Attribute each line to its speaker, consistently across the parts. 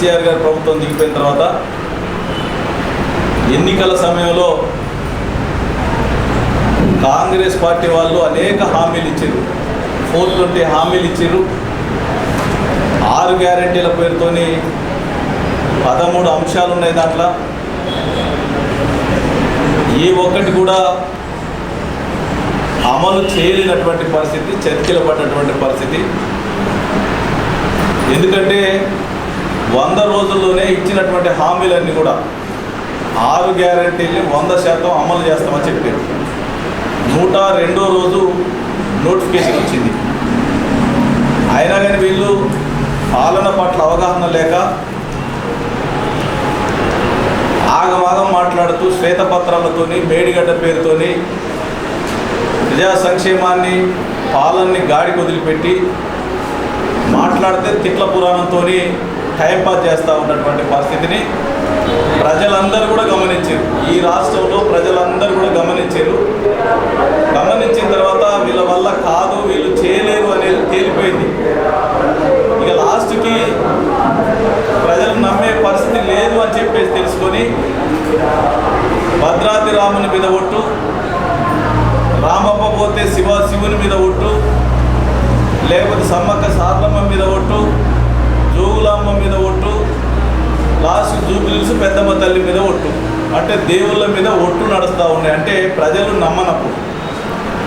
Speaker 1: కేసీఆర్ గారి ప్రభుత్వం దిగిపోయిన తర్వాత ఎన్నికల సమయంలో కాంగ్రెస్ పార్టీ వాళ్ళు అనేక హామీలు ఇచ్చారు. ఫోర్ ట్వంటీ హామీలు ఇచ్చారు. ఆరు గ్యారెంటీల పేరుతోని పదమూడు అంశాలు ఉన్నాయి దాంట్లో. ఏ ఒక్కటి కూడా అమలు చేయలేనటువంటి పరిస్థితి చర్చలు పడినటువంటి పరిస్థితి. ఎందుకంటే వంద రోజుల్లోనే ఇచ్చినటువంటి హామీలన్నీ కూడా ఆరు గ్యారంటీలు వంద శాతం అమలు చేస్తామని చెప్పారు. నూట రెండో రోజు నోటిఫికేషన్ వచ్చింది. అయినా కానీ వీళ్ళు పాలన పట్ల అవగాహన లేక ఆగమాగం మాట్లాడుతూ శ్వేతపత్రాలతోని మేడిగడ్డ పేరుతోని ప్రజా సంక్షేమాన్ని పాలనని గాడి వదిలిపెట్టి మాట్లాడితే తిట్ల పురాణంతో టైంపాస్ చేస్తూ ఉన్నటువంటి పరిస్థితిని ప్రజలందరూ కూడా గమనించారు. ఈ రాష్ట్రంలో ప్రజలందరూ కూడా గమనించారు. గమనించిన తర్వాత వీళ్ళ వల్ల కాదు వీళ్ళు చేయలేరు అనేది తేలిపోయింది ఇక లాస్ట్కి ప్రజలు నమ్మే పరిస్థితి లేదు అని చెప్పేసి తెలుసుకొని భద్రాద్రి రాముని మీద ఒట్టు రామప్ప పోతే శివ శివుని మీద ఒట్టు లేకపోతే సమ్మక్క సారలమ్మ మీద ఒట్టు జోగులమ్మ మీద ఒట్టు లాస్ట్ జూబిలీస్ పెద్దమ్మ తల్లి మీద ఒట్టు అంటే దేవుళ్ళ మీద ఒట్టు నడుస్తూ ఉన్నాయి అంటే ప్రజలు నమ్మనప్పుడు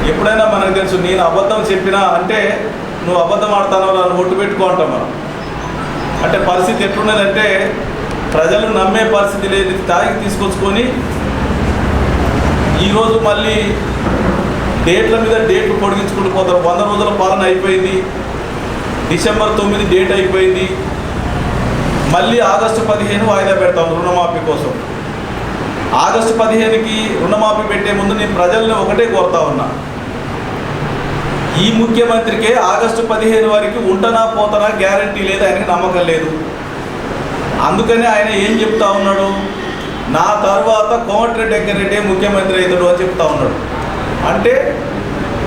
Speaker 1: ఎప్పుడైనా మనకు తెలుసు నేను అబద్ధం చెప్పినా అంటే నువ్వు అబద్ధం ఆడతానో నన్ను ఒట్టు పెట్టుకో అంటాం మనం. అంటే పరిస్థితి ఎట్లున్నదంటే ప్రజలు నమ్మే పరిస్థితి లేని తాగి తీసుకొచ్చుకొని ఈరోజు మళ్ళీ డేట్ల మీద డేట్లు పొడిగించుకుంటూ పోతారు. వంద రోజుల పాలన అయిపోయింది డిసెంబర్ తొమ్మిది డేట్ అయిపోయింది మళ్ళీ ఆగస్టు పదిహేను వాయిదా పెడతాం రుణమాఫీ కోసం. ఆగస్టు పదిహేనుకి రుణమాఫీ పెట్టే ముందు నేను ప్రజల్ని ఒకటే కోరుతా ఉన్నా. ఈ ముఖ్యమంత్రికే ఆగస్టు పదిహేను వరకు ఉంటనా పోతనా గ్యారంటీ లేదు ఆయనకి నమ్మకం లేదు. అందుకనే ఆయన ఏం చెప్తా ఉన్నాడు? నా తర్వాత కోమటిరెడ్డి వెంకరెడ్డి ముఖ్యమంత్రి అవుతాడు అని చెప్తా ఉన్నాడు. అంటే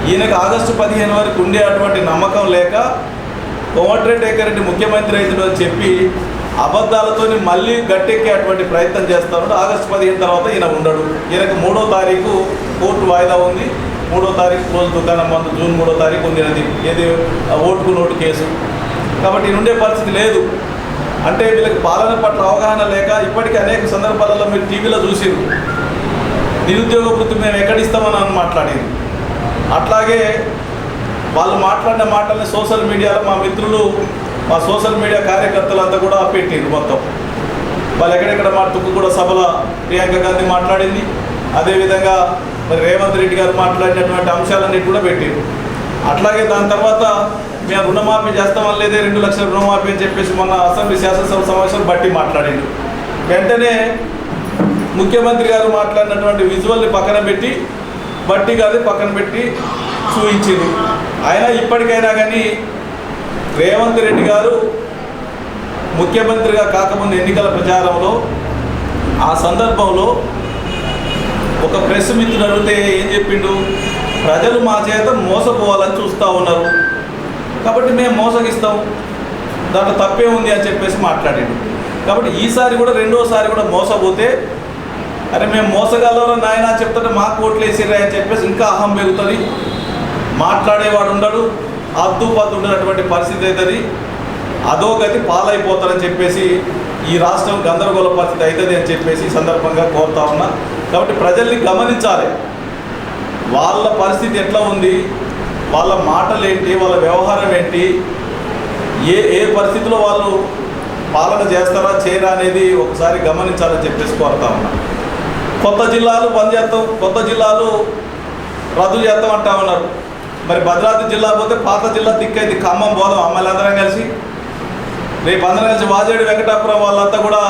Speaker 1: ఈయనకు ఆగస్టు పదిహేను వరకు ఉండే అటువంటి నమ్మకం లేక కోమటిరెడ్డి వెంకరెడ్డి ముఖ్యమంత్రి అవుతాడు అని చెప్పి అబద్ధాలతోని మళ్ళీ గట్టెక్కే అటువంటి ప్రయత్నం చేస్తా ఉన్నాడు. ఆగస్టు పదిహేను తర్వాత ఈయన ఉండడు. ఈయనకు మూడో తారీఖు కోర్టు వాయిదా ఉంది. మూడో తారీఖు రోజు దుకాణం బంద్ జూన్ మూడో తారీఖు ఉంది ఏది? ఆ ఓటుకు నోటు కేసు. కాబట్టి నుండే ఉండే పరిస్థితి లేదు. అంటే వీళ్ళకి పాలన పట్ల అవగాహన లేక ఇప్పటికీ అనేక సందర్భాలలో మీరు టీవీలో చూసిరు నిరుద్యోగ వృత్తి మేము ఎక్కడిస్తామని అని మాట్లాడింది. అట్లాగే వాళ్ళు మాట్లాడిన మాటల్ని సోషల్ మీడియాలో మా మిత్రులు మా సోషల్ మీడియా కార్యకర్తలు అంతా కూడా పెట్టిండ్రు మొత్తం. వాళ్ళు ఎక్కడెక్కడ మా తుక్కు కూడా సభల ప్రియాంక గాంధీ మాట్లాడింది. అదేవిధంగా మరి రేవంత్ రెడ్డి గారు మాట్లాడినటువంటి అంశాలన్నిటి కూడా పెట్టారు. అట్లాగే దాని తర్వాత మేము రుణమాఫీ చేస్తామని లేదే రెండు లక్షల రుణమాఫీ అని చెప్పేసి మొన్న అసెంబ్లీ శాసనసభ సమావేశం బట్టి మాట్లాడిండు. వెంటనే ముఖ్యమంత్రి గారు మాట్లాడినటువంటి విజువల్ని పక్కన పెట్టి బట్టి గారి పక్కన పెట్టి చూపించింది. అయినా ఇప్పటికైనా కానీ రేవంత్ రెడ్డి గారు ముఖ్యమంత్రిగా కాకముందు ఎన్నికల ప్రచారంలో ఆ సందర్భంలో ఒక ప్రెస్ మిత్రుడు అడిగితే ఏం చెప్పిండు? ప్రజలు మా చేత మోసపోవాలని చూస్తూ ఉన్నారు. కాబట్టి మేము మోసగిస్తాం. దాంట్లో తప్పే ఉంది అని చెప్పేసి మాట్లాడిండు. కాబట్టి ఈసారి కూడా రెండోసారి కూడా మోసపోతే అరే మేము మోసగలరా నాయన చెప్తుంటే మాకు ఓట్లు వేసిర్రా అని చెప్పేసి ఇంకా అహం పెరుగుతుంది. మాట్లాడేవాడు ఉండడు. అద్దు పద్దు ఉండనటువంటి పరిస్థితి అవుతుంది అధోగతి పాలైపోతారని చెప్పేసి ఈ రాష్ట్రం గందరగోళ పరిస్థితి అవుతుంది అని చెప్పేసి ఈ సందర్భంగా కోరుతా ఉన్నా. కాబట్టి ప్రజల్ని గమనించాలి. వాళ్ళ పరిస్థితి ఎట్లా ఉంది? వాళ్ళ మాటలు ఏంటి వాళ్ళ వ్యవహారం ఏంటి? ఏ ఏ పరిస్థితిలో వాళ్ళు పాలన చేస్తారా చేయరా అనేది ఒకసారి గమనించాలని చెప్పేసి కోరుతా ఉన్నా. కొత్త జిల్లాలు బంద్ చేస్తాం. కొత్త జిల్లాలు రద్దు చేస్తాం అంటా ఉన్నారు. మరి భద్రాద్రి జిల్లా పోతే పాత జిల్లా దిక్కైంది. ఖమ్మం పోదాం. అమ్మాయిలు అందరం కలిసి. రేపు అందరం కలిసి వాజేడు వెంకటాపురం వాళ్ళంతా కూడా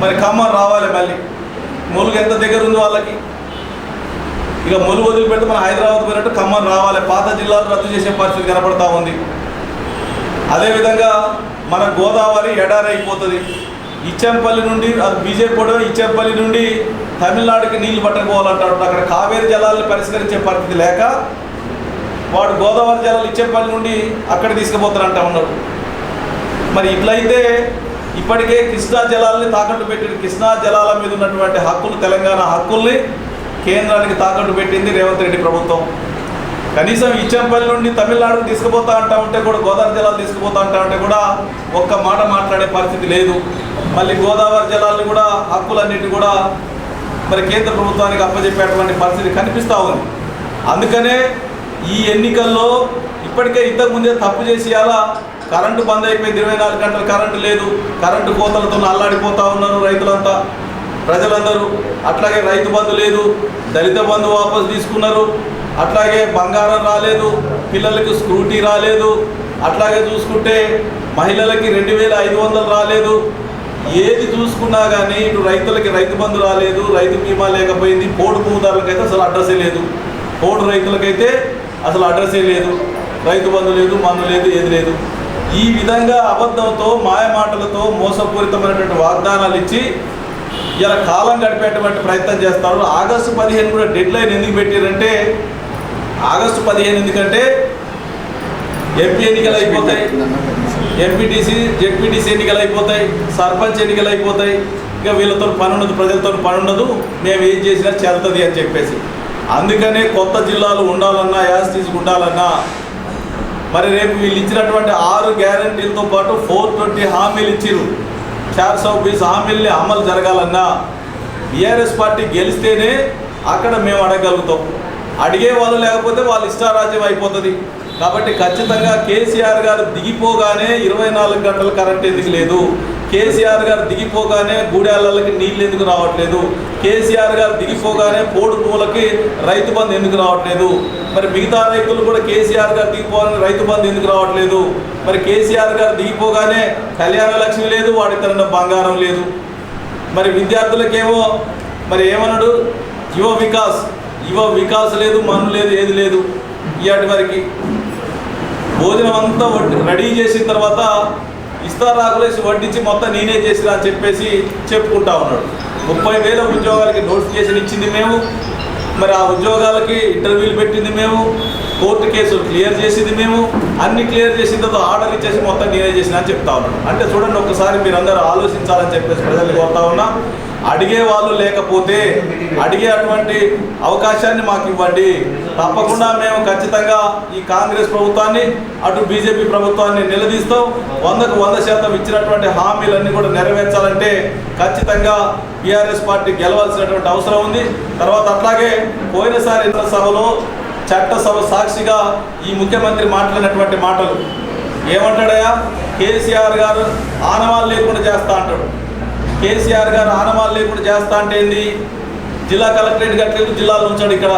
Speaker 1: మరి ఖమ్మం రావాలి మళ్ళీ. మొలుగు ఎంత దగ్గర ఉంది వాళ్ళకి? ఇక మొలుగు వదిలిపెట్టి మన హైదరాబాద్ పోయినట్టు ఖమ్మం రావాలి. పాత జిల్లాలు రద్దు చేసే పరిస్థితి కనపడతా ఉంది. అదేవిధంగా మన గోదావరి ఎడారి అయిపోతుంది. ఇచ్చంపల్లి నుండి అది బీజేపీ కూడా ఇచ్చంపల్లి నుండి తమిళనాడుకి నీళ్ళు పట్టకపోవాలంటాడు. అక్కడ కావేరి జలాలను పరిష్కరించే పరిస్థితి లేక వాడు గోదావరి జలాలు ఇచ్చేపల్లి నుండి అక్కడ తీసుకుపోతారంట ఉన్నాడు. మరి ఇట్లయితే ఇప్పటికే కృష్ణా జలాలని తాకట్టు పెట్టింది కృష్ణా జలాల మీద ఉన్నటువంటి హక్కులు తెలంగాణ హక్కుల్ని కేంద్రానికి తాకట్టు పెట్టింది రేవంత్ రెడ్డి ప్రభుత్వం. కనీసం ఇచ్చంపల్లి నుండి తమిళనాడుకు తీసుకుపోతా అంటా ఉంటే కూడా గోదావరి జలాలు తీసుకుపోతా అంటా ఉంటే కూడా ఒక్క మాట మాట్లాడే పరిస్థితి లేదు. మళ్ళీ గోదావరి జలాల్ని కూడా హక్కులన్నిటి కూడా మరి కేంద్ర ప్రభుత్వానికి అప్పచెప్పేటువంటి పరిస్థితి కనిపిస్తూ ఉంది. అందుకనే ఈ ఎన్నికల్లో ఇప్పటికే ఇంతకు ముందే తప్పు చేసి అలా కరెంటు బంద్ అయిపోయింది ఇరవై నాలుగు గంటలు కరెంటు లేదు కరెంటు కోతలతో అల్లాడిపోతా ఉన్నారు రైతులంతా. ప్రజలందరూ అట్లాగే రైతు బంధు లేదు దళిత బంధు వాపసు తీసుకున్నారు అట్లాగే బంగారం రాలేదు పిల్లలకు స్కూటీ రాలేదు అట్లాగే చూసుకుంటే మహిళలకి రెండు వేల ఐదు వందలు రాలేదు. ఏది చూసుకున్నా కానీ ఇటు రైతులకి రైతు బంధు రాలేదు రైతు బీమా లేకపోయింది పోడు భూదారులకైతే అసలు అడ్రస్సే లేదు. పోడు రైతులకైతే అసలు అడ్రస్సే లేదు. రైతు బంధు లేదు మన్ను లేదు ఏది లేదు. ఈ విధంగా అబద్ధంతో మాయ మాటలతో మోసపూరితమైనటువంటి వాగ్దానాలు ఇచ్చి ఇలా కాలం గడిపేటువంటి ప్రయత్నం చేస్తారు. ఆగస్టు పదిహేను కూడా డెడ్ లైన్ ఎందుకు పెట్టారంటే ఆగస్టు పదిహేను ఎందుకంటే ఎంపీ ఎన్నికలు అయిపోతాయి. ఎంపీటీసీ జెడ్పీటీసీ ఎన్నికలు అయిపోతాయి. సర్పంచ్ ఎన్నికలు అయిపోతాయి. ఇంకా వీళ్ళతో పని ఉండదు ప్రజలతో పని ఉండదు. మేము ఏం చేసినా చేరుతుంది అని చెప్పేసి. అందుకనే కొత్త జిల్లాలు ఉండాలన్నా యాస్ తీసుకుండాలన్నా మరి రేపు వీళ్ళు ఇచ్చినటువంటి ఆరు గ్యారంటీలతో పాటు ఫోర్ ట్వంటీ హామీలు ఇచ్చిరు చార్ సౌ బీస్ హామీల్ని అమలు జరగాలన్నా బీఆర్ఎస్ పార్టీ గెలిస్తేనే అక్కడ మేము అడగలుగుతాం అడిగే వాళ్ళు లేకపోతే వాళ్ళు ఇష్టారాజ్యం అయిపోతుంది. కాబట్టి ఖచ్చితంగా కేసీఆర్ గారు దిగిపోగానే ఇరవై నాలుగు గంటల కరెంట్ ఎందుకు లేదు? కేసీఆర్ గారు దిగిపోగానే గూడేళ్ళకి నీళ్ళు ఎందుకు రావట్లేదు? కేసీఆర్ గారు దిగిపోగానే పోడు పూలకి రైతు బంధు ఎందుకు రావట్లేదు? మరి మిగతా రైతులు కూడా కేసీఆర్ గారు దిగిపోవాలని రైతు బంధు ఎందుకు రావట్లేదు? మరి కేసీఆర్ గారు దిగిపోగానే కళ్యాణ లక్ష్మి లేదు వాడి తన బంగారం లేదు. మరి విద్యార్థులకేమో మరి ఏమన్నాడు? యువ వికాస్ యువ వికాస్ లేదు మన్ను లేదు ఏది లేదు. ఇవాటి వరకు భోజనం అంతా రెడీ చేసిన తర్వాత ఇస్తారాకులేసి వడ్డించి మొత్తం నేనే చేసిన అని చెప్పేసి చెప్పుకుంటా ఉన్నాడు. ముప్పై వేల ఉద్యోగాలకి నోటిఫికేషన్ ఇచ్చింది మేము. మరి ఆ ఉద్యోగాలకి ఇంటర్వ్యూలు పెట్టింది మేము కోర్టు కేసులు క్లియర్ చేసింది మేము అన్ని క్లియర్ చేసిన తర్వాత ఆర్డర్ ఇచ్చేసి మొత్తం నేనే చేసిన అని చెప్తా ఉన్నాను అంటే చూడండి ఒకసారి మీరందరూ ఆలోచించాలని చెప్పేసి ప్రజలు కోరుతా ఉన్నా. అడిగే వాళ్ళు లేకపోతే అడిగే అటువంటి అవకాశాన్ని మాకు ఇవ్వండి. తప్పకుండా మేము ఖచ్చితంగా ఈ కాంగ్రెస్ ప్రభుత్వాన్ని అటు బీజేపీ ప్రభుత్వాన్ని నిలదీస్తాం వందకు వంద శాతం ఇచ్చినటువంటి హామీలన్నీ కూడా నెరవేర్చాలంటే ఖచ్చితంగా బీఆర్ఎస్ పార్టీ గెలవాల్సినటువంటి అవసరం ఉంది. తర్వాత అట్లాగే పోయినసారి ఎన్నికల సభలో చట్టసభ సాక్షిగా ఈ ముఖ్యమంత్రి మాట్లాడినటువంటి మాటలు. ఏమంటాడయా కేసీఆర్ గారు ఆనవాళ్ళు లేకుండా చేస్తా అంటాడు. కేసీఆర్ గారు ఆనవాళ్ళు లేకుండా చేస్తా అంటే ఏంది? జిల్లా కలెక్టరేట్ కట్టలేదు జిల్లాలో ఉంచాడు ఇక్కడ.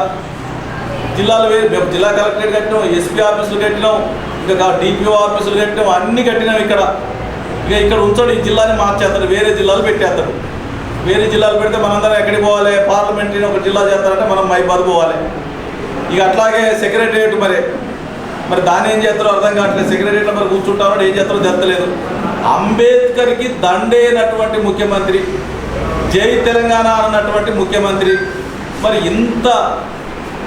Speaker 1: జిల్లాలు వేరు మేము జిల్లా కలెక్టరేట్ కట్టినాం ఎస్పీ ఆఫీసులు కట్టినాం ఇంకా డిపిఓ ఆఫీసులు కట్టినాం అన్ని కట్టినాం ఇక్కడ. ఇక ఇక్కడ ఉంచాడు ఈ జిల్లాని మార్చేస్తాడు వేరే జిల్లాలు పెట్టేస్తాడు. వేరే జిల్లాలు పెడితే మనందరం ఎక్కడికి పోవాలి? పార్లమెంటరీని ఒక జిల్లా చేస్తారంటే మనం మైబాద్ పోవాలి. ఇక అట్లాగే సెక్రటరియట్ మరి. మరి దాన్ని ఏం చేస్తారో అర్థం కావట్లేదు. సెక్రటరియట్లో మరి కూర్చుంటారో ఏం చేస్తారో తెలుస్తలేదు అంబేద్కర్కి దండైనటువంటి ముఖ్యమంత్రి జై తెలంగాణ అన్నటువంటి ముఖ్యమంత్రి. మరి ఇంత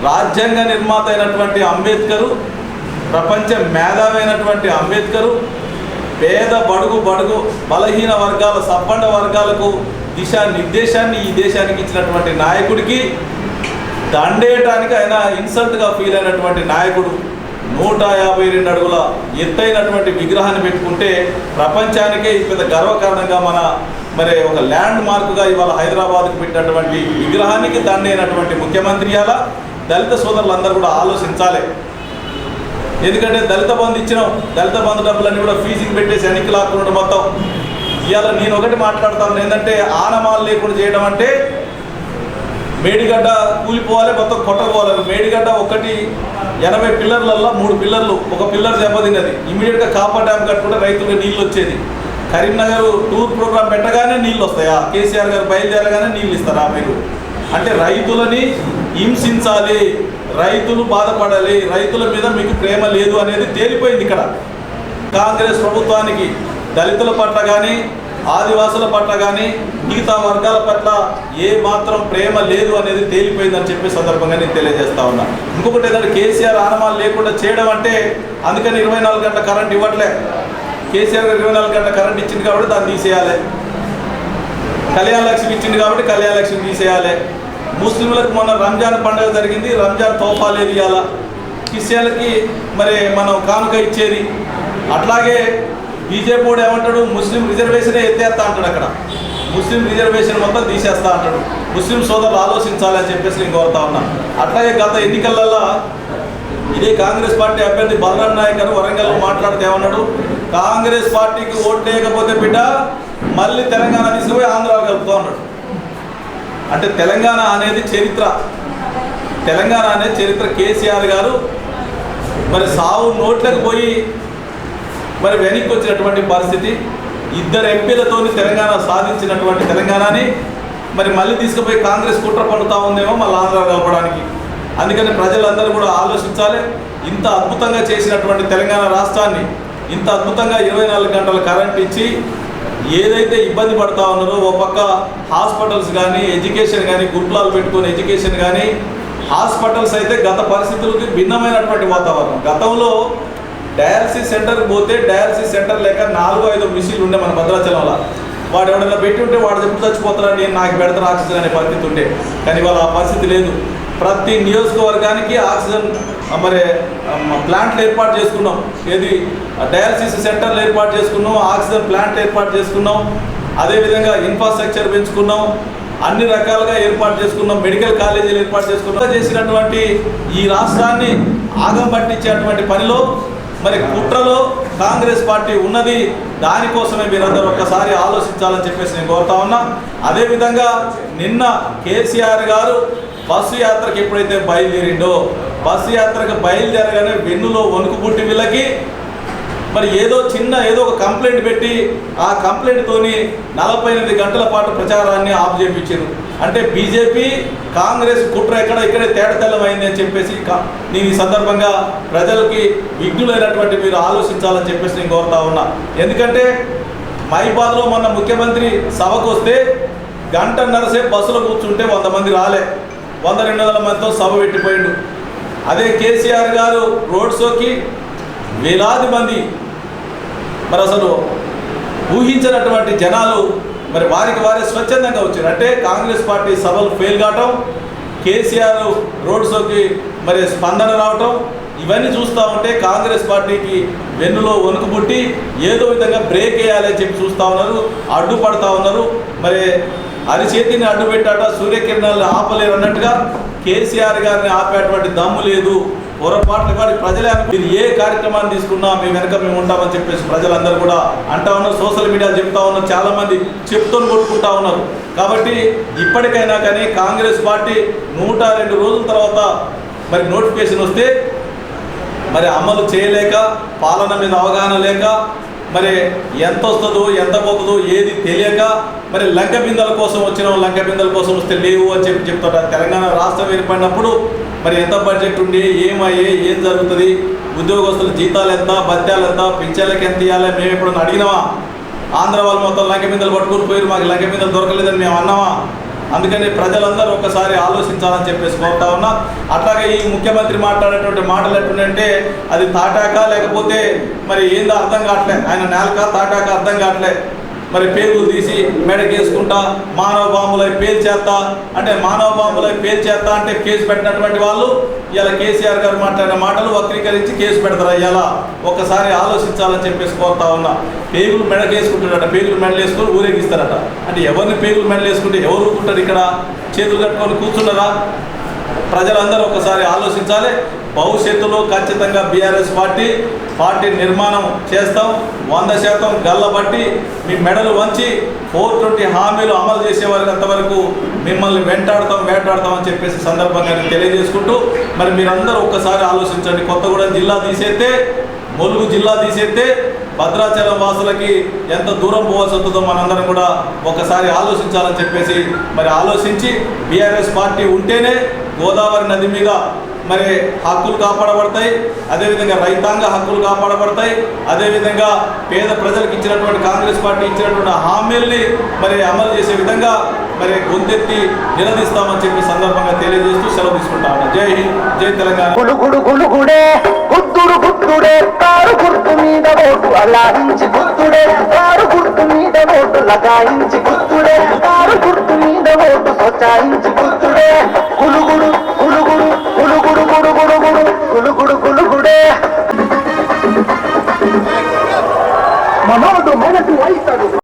Speaker 1: రాజ్యాంగ నిర్మాత అయినటువంటి అంబేద్కరు ప్రపంచ మేధావైనటువంటి అంబేద్కరు పేద బడుగు బడుగు బలహీన వర్గాల సబ్బండ వర్గాలకు దిశా నిర్దేశాన్ని ఈ దేశానికి ఇచ్చినటువంటి నాయకుడికి దండేయటానికి ఆయన ఇన్సల్ట్గా ఫీల్ అయినటువంటి నాయకుడు. నూట యాభై రెండు అడుగుల ఎత్తైనటువంటి విగ్రహాన్ని పెట్టుకుంటే ప్రపంచానికే ఇది పెద్ద గర్వకారణంగా మన మరి ఒక ల్యాండ్ మార్క్గా ఇవాళ హైదరాబాద్కు పెట్టినటువంటి విగ్రహానికి దండైనటువంటి ముఖ్యమంత్రి అలా దళిత సోదరులందరూ కూడా ఆలోచించాలి. ఎందుకంటే దళిత బంధు ఇచ్చినాం దళిత బంధు డబ్బులన్నీ కూడా ఫీజుకి పెట్టేసి వెనక్కి లాక్కున్నాడు మొత్తం. ఇవాళ నేను ఒకటి మాట్లాడతాను ఏంటంటే ఆనమాలు లేకుండా చేయడం అంటే మేడిగడ్డ కూలిపోవాలి మొత్తం కొట్టపోవాలి మేడిగడ్డ ఒకటి ఎనభై పిల్లర్లలో మూడు పిల్లర్లు. ఒక పిల్లర్ దెబ్బతిన్నది. ఇమీడియట్గా కాపా డ్యామ్ కట్టుకుంటే రైతులకు నీళ్ళు వచ్చేది కరీంనగర్ టూర్ ప్రోగ్రామ్ పెట్టగానే నీళ్ళు వస్తాయా కేసీఆర్ గారు బయలుదేరగానే నీళ్ళు ఇస్తారా మీరు? అంటే రైతులని హింసించాలి రైతులు బాధపడాలి రైతుల మీద మీకు ప్రేమ లేదు అనేది తేలిపోయింది ఇక్కడ. కాంగ్రెస్ ప్రభుత్వానికి దళితుల పట్ల కానీ ఆదివాసుల పట్ల కానీ మిగతా వర్గాల పట్ల ఏ మాత్రం ప్రేమ లేదు అనేది తేలిపోయిందని చెప్పే సందర్భంగా నేను తెలియజేస్తా ఉన్నా. ఇంకొకటి ఏంటంటే కేసీఆర్ ఆనమాలు లేకుండా చేయడం అంటే అందుకని ఇరవై నాలుగు గంటల కరెంట్ ఇవ్వట్లే. కేసీఆర్ ఇరవై నాలుగు గంటల కరెంట్ ఇచ్చింది కాబట్టి దాన్ని తీసేయాలి. కళ్యాణ లక్ష్మి ఇచ్చింది కాబట్టి కళ్యాణ లక్ష్మి తీసేయాలి. ముస్లింలకు మొన్న రంజాన్ పండుగ జరిగింది రంజాన్ తోఫాలు ఇవ్వాలా క్రిస్టియన్లకి మరి మనం కానుక ఇచ్చేది. అట్లాగే బీజేపీ వాడు ఏమంటాడు? ముస్లిం రిజర్వేషనే ఎత్తేస్తా అంటాడు అక్కడ. ముస్లిం రిజర్వేషన్ మొత్తం తీసేస్తా అంటాడు. ముస్లిం సోదరులు ఆలోచించాలని చెప్పేసి నేను కోరుతా ఉన్నా. అట్లాగే గత ఎన్నికలలో ఇదే కాంగ్రెస్ పార్టీ అభ్యర్థి బలరాం నాయక్ గారు వరంగల్లో మాట్లాడితే ఏమన్నాడు? కాంగ్రెస్ పార్టీకి ఓటు వేయకపోతే బిడ్డ మళ్ళీ తెలంగాణ తీసుకుపోయి ఆంధ్ర కలుపుతా ఉన్నాడు అంటే తెలంగాణ అనేది చరిత్ర. తెలంగాణ అనేది చరిత్ర. కేసీఆర్ గారు మరి సావు నోట్లకు పోయి మరి వెనక్కి వచ్చినటువంటి పరిస్థితి. ఇద్దరు ఎంపీలతోని తెలంగాణ సాధించినటువంటి తెలంగాణని మరి మళ్ళీ తీసుకుపోయి కాంగ్రెస్ కుట్ర పడుతూ ఉందేమో మళ్ళీ ఆంధ్ర కలపడానికి. అందుకని ప్రజలందరూ కూడా ఆలోచించాలి. ఇంత అద్భుతంగా చేసినటువంటి తెలంగాణ రాష్ట్రాన్ని ఇంత అద్భుతంగా ఇరవై నాలుగు గంటల కరెంట్ ఇచ్చి ఏదైతే ఇబ్బంది పడతా ఉన్నారో ఓ పక్క హాస్పిటల్స్ కానీ ఎడ్యుకేషన్ కానీ గురుకులాలు పెట్టుకుని ఎడ్యుకేషన్ కానీ హాస్పిటల్స్ అయితే గత పరిస్థితులకి భిన్నమైనటువంటి వాతావరణం. గతంలో డయాలసిస్ సెంటర్కి పోతే డయాలసిస్ సెంటర్ లేక నాలుగు ఐదు మిషన్లు ఉండే మన భద్రాచలంలో. వాడు ఎవడైనా పెట్టి ఉంటే వాడు చెప్పు చచ్చిపోతారని నేను నాకు పెడతారు ఆక్సిజన్ అనే పరిస్థితి ఉంటే కానీ ఇవాళ ఆ పరిస్థితి లేదు. ప్రతి నియోజకవర్గానికి ఆక్సిజన్ మరి ప్లాంట్లు ఏర్పాటు చేసుకున్నాం. ఏది? డయాలసిస్ సెంటర్లు ఏర్పాటు చేసుకున్నాం ఆక్సిజన్ ప్లాంట్ ఏర్పాటు చేసుకున్నాం. అదేవిధంగా ఇన్ఫ్రాస్ట్రక్చర్ పెంచుకున్నాం. అన్ని రకాలుగా ఏర్పాటు చేసుకున్నాం. మెడికల్ కాలేజీలు ఏర్పాటు చేసుకున్నాం. చేసినటువంటి ఈ రాష్ట్రాన్ని ఆగం పట్టించేటువంటి పనిలో మరి కుట్రలో కాంగ్రెస్ పార్టీ ఉన్నది దానికోసమే మీరందరూ ఒక్కసారి ఆలోచించాలని చెప్పేసి నేను కోరుతా ఉన్నా. అదేవిధంగా నిన్న కేసీఆర్ గారు బస్సు యాత్రకు ఎప్పుడైతే బయలుదేరిండో బస్సు యాత్రకు బయలుదేరగానే వెన్నులో వణుకు పుట్టి వీళ్ళకి మరి ఏదో చిన్న ఏదో ఒక కంప్లైంట్ పెట్టి ఆ కంప్లైంట్తోని నలభై ఎనిమిది గంటల పాటు ప్రచారాన్ని ఆఫ్ చేయించారు అంటే బీజేపీ కాంగ్రెస్ కుట్ర ఎక్కడ ఇక్కడే తేడతెల్లమైంది అని చెప్పేసి నేను ఈ సందర్భంగా ప్రజలకి విఘ్నులైనటువంటి మీరు ఆలోచించాలని చెప్పేసి నేను కోరుతా ఉన్నా. ఎందుకంటే మైబాద్లో మొన్న ముఖ్యమంత్రి సభకు వస్తే గంటన్నరసేపు బస్సులో కూర్చుంటే వంద మంది రాలే. వంద రెండు వందల మందితో సభ పెట్టిపోయిండు. అదే కేసీఆర్ గారు రోడ్ షోకి వేలాది మంది మరి అసలు ఊహించినటువంటి జనాలు మరి వారికి వారే స్వచ్ఛందంగా వచ్చారు. అంటే కాంగ్రెస్ పార్టీ సభలు ఫెయిల్ కావటం కేసీఆర్ రోడ్ షోకి మరి స్పందన రావటం ఇవన్నీ చూస్తూ ఉంటే కాంగ్రెస్ పార్టీకి వెన్నులో వణుకుబుట్టి ఏదో విధంగా బ్రేక్ వేయాలని చెప్పి చూస్తూ ఉన్నారు అడ్డుపడతా ఉన్నారు. మరి అరిచేతిని అడ్డు పెట్టాట సూర్యకిరణాలు ఆపలేరు అన్నట్టుగా కేసీఆర్ గారిని ఆపేటువంటి దమ్ము లేదు. పొరపాట్లు కానీ ప్రజలే మీరు ఏ కార్యక్రమాన్ని తీసుకున్నా మీ వెనక మేము ఉంటామని చెప్పేసి ప్రజలందరూ కూడా అంటా ఉన్నారు. సోషల్ మీడియా చెప్తా ఉన్నారు. చాలా మంది చెప్తూ కొట్టుకుంటా ఉన్నారు. కాబట్టి ఇప్పటికైనా కానీ కాంగ్రెస్ పార్టీ నూట రెండు రోజుల తర్వాత మరి నోటిఫికేషన్ వస్తే మరి అమలు చేయలేక పాలన మీద అవగాహన లేక మరి ఎంత వస్తుందో ఎంత పోతుందో ఏది తెలియక మరి లంక బిందెల కోసం వచ్చిన లంక బిందెల కోసం వస్తే లేవు అని చెప్పి చెప్తారు తెలంగాణ రాష్ట్రం ఏర్పడినప్పుడు మరి ఎంత బడ్జెట్ ఉండి ఏమయ్యే ఏం జరుగుతుంది ఉద్యోగస్తుల జీతాలు ఎంత భత్యాలు ఎంత పింఛన్లకు ఎంత ఇవ్వాలి మేము ఎప్పుడన్నా అడిగినామా? ఆంధ్ర వాళ్ళు మొత్తం లంక మీదలు పట్టుకుని పోయి మాకు లంక మీద దొరకలేదని మేము అన్నామా? అందుకని ప్రజలందరూ ఒక్కసారి ఆలోచించాలని చెప్పేసి కోరుతా ఉన్నా. అట్లాగే ఈ ముఖ్యమంత్రి మాట్లాడేటువంటి మాటలు ఎట్లుందంటే అది తాటాక లేకపోతే మరి ఏందో అర్థం కావట్లే. ఆయన నేలక తాటాక అర్థం కావట్లే. మరి పేగులు తీసి మెడకేసుకుంటా మానవ బాంబులై పేల్చేస్తా అంటే మానవ బాంబులై పేల్చేస్తా అంటే కేసు పెట్టినటువంటి వాళ్ళు ఇలా కేసీఆర్ గారు మాట్లాడిన మాటలు వక్రీకరించి కేసు పెడతారు ఇలా ఒక్కసారి ఆలోచించాలని చెప్పేసి కోరుతా ఉన్నా. పేగులు మెడకేసుకుంటాడట పేగులు మెడలేసుకొని ఊరేగిస్తారట. అంటే ఎవరిని పేగులు మెడలేసుకుంటే ఎవరు ఊరుకుంటారు ఇక్కడ? చేతులు కట్టుకొని కూర్చున్నారా? ప్రజలందరూ ఒకసారి ఆలోచించాలి. భవిష్యత్తులో ఖచ్చితంగా బీఆర్ఎస్ పార్టీ పార్టీ నిర్మాణం చేస్తాం. వంద శాతం గల్లబట్టి మీ మెడలు వంచి ఫోర్ ట్వంటీ హామీలు అమలు చేసే వారికి అంతవరకు మిమ్మల్ని వెంటాడతాం వేటాడతాం అని చెప్పేసి సందర్భంగా తెలియజేసుకుంటూ మరి మీరందరూ ఒక్కసారి ఆలోచించండి. కొత్తగూడెం జిల్లా తీసేస్తే ములుగు జిల్లా తీసేస్తే భద్రాచలం వాసులకి ఎంత దూరం పోవాల్సి వస్తుందో మనందరం కూడా ఒకసారి ఆలోచించాలని చెప్పేసి మరి ఆలోచించి బీఆర్ఎస్ పార్టీ ఉంటేనే గోదావరి నది మీద మరి హక్కులు కాపాడబడతాయి అదేవిధంగా రైతాంగ హక్కులు కాపాడబడతాయి అదేవిధంగా పేద ప్రజలకు ఇచ్చినటువంటి కాంగ్రెస్ పార్టీ ఇచ్చినటువంటి హామీల్ని మరి అమలు చేసే విధంగా మరి గొంతెత్తి నిలదీస్తామని చెప్పి సందర్భంగా తెలియజేస్తూ సెలవు తీసుకుంటా ఉన్నాం. జై హింద్ జై తెలంగాణ.
Speaker 2: గుడుగుడు గుడుగుడే కారు గుర్తు మీద ఓటు குடு குடு குடு குழு குடு குழு குடு. மனோடு மனசு வயசாகும்